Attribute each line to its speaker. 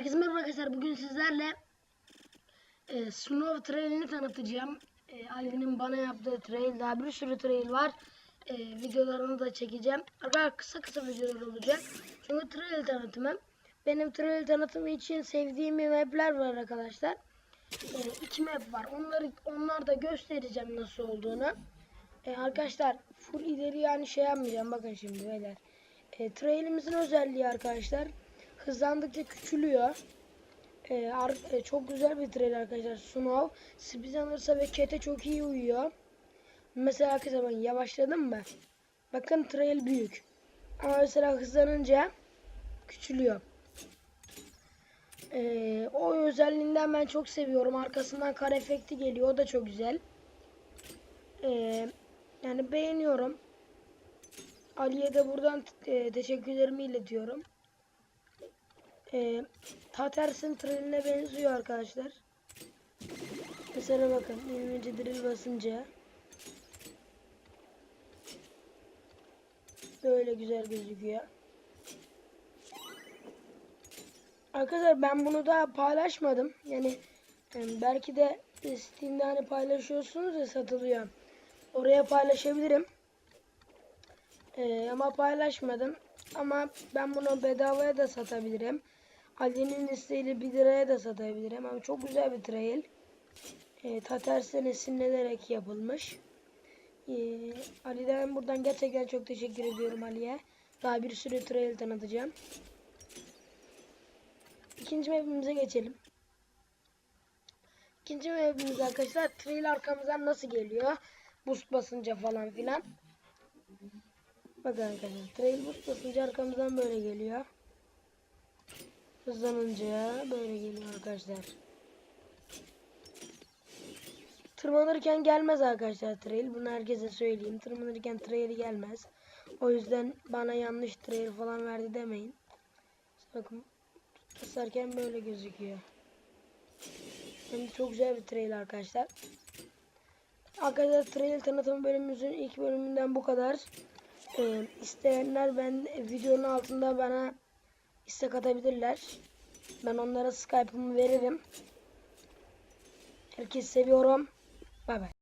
Speaker 1: Herkese merhaba arkadaşlar. Bugün sizlerle e, Snow Trail'ini tanıtacağım. E, Ali'nin bana yaptığı trail. Daha bir sürü trail var. E, videolarını da çekeceğim. Arkadaşlar kısa kısa videolar olacak. Çünkü trail tanıtımım. Benim trail tanıtımı için sevdiğim mapler var arkadaşlar. E, iki map var. Onları onlar da göstereceğim nasıl olduğunu. E, arkadaşlar full ileri yani şey yapmayacağım. Bakın şimdi beyler. E, trailimizin özelliği arkadaşlar hızlandıkça küçülüyor. Ee, e, çok güzel bir trail arkadaşlar. Snow, Speed ve Cat'e çok iyi uyuyor. Mesela arkadaşlar ben yavaşladım mı? Bakın trail büyük. Ama mesela hızlanınca küçülüyor. Ee, o özelliğinden ben çok seviyorum. Arkasından kar efekti geliyor. O da çok güzel. Ee, yani beğeniyorum. Ali'ye de buradan e, teşekkürlerimi iletiyorum. E, Taters'in treline benziyor arkadaşlar. Mesela bakın 20. drill basınca böyle güzel gözüküyor. Arkadaşlar ben bunu daha paylaşmadım. Yani e, belki de Steam'de hani paylaşıyorsunuz ya satılıyor. Oraya paylaşabilirim. E, ama paylaşmadım. Ama ben bunu bedavaya da satabilirim. Ali'nin isteğiyle 1 liraya da satabilirim. Ama çok güzel bir trail. E, Taters'ten esinlenerek yapılmış. E, Ali'den buradan gerçekten çok teşekkür ediyorum Ali'ye. Daha bir sürü trail tanıtacağım. İkinci map'imize geçelim. İkinci map'imiz arkadaşlar trail arkamızdan nasıl geliyor? Boost basınca falan filan. Bakın arkadaşlar trail boost basınca arkamızdan böyle geliyor. Hızlanınca böyle geliyor arkadaşlar. Tırmanırken gelmez arkadaşlar trail. Bunu herkese söyleyeyim. Tırmanırken trail gelmez. O yüzden bana yanlış trail falan verdi demeyin. Bakın basarken böyle gözüküyor. Şimdi çok güzel bir trail arkadaşlar. Arkadaşlar trail tanıtım bölümümüzün ilk bölümünden bu kadar. Ee, isteyenler ben videonun altında bana istek atabilirler. Ben onlara Skype'ımı veririm. Herkes seviyorum. Bay bay.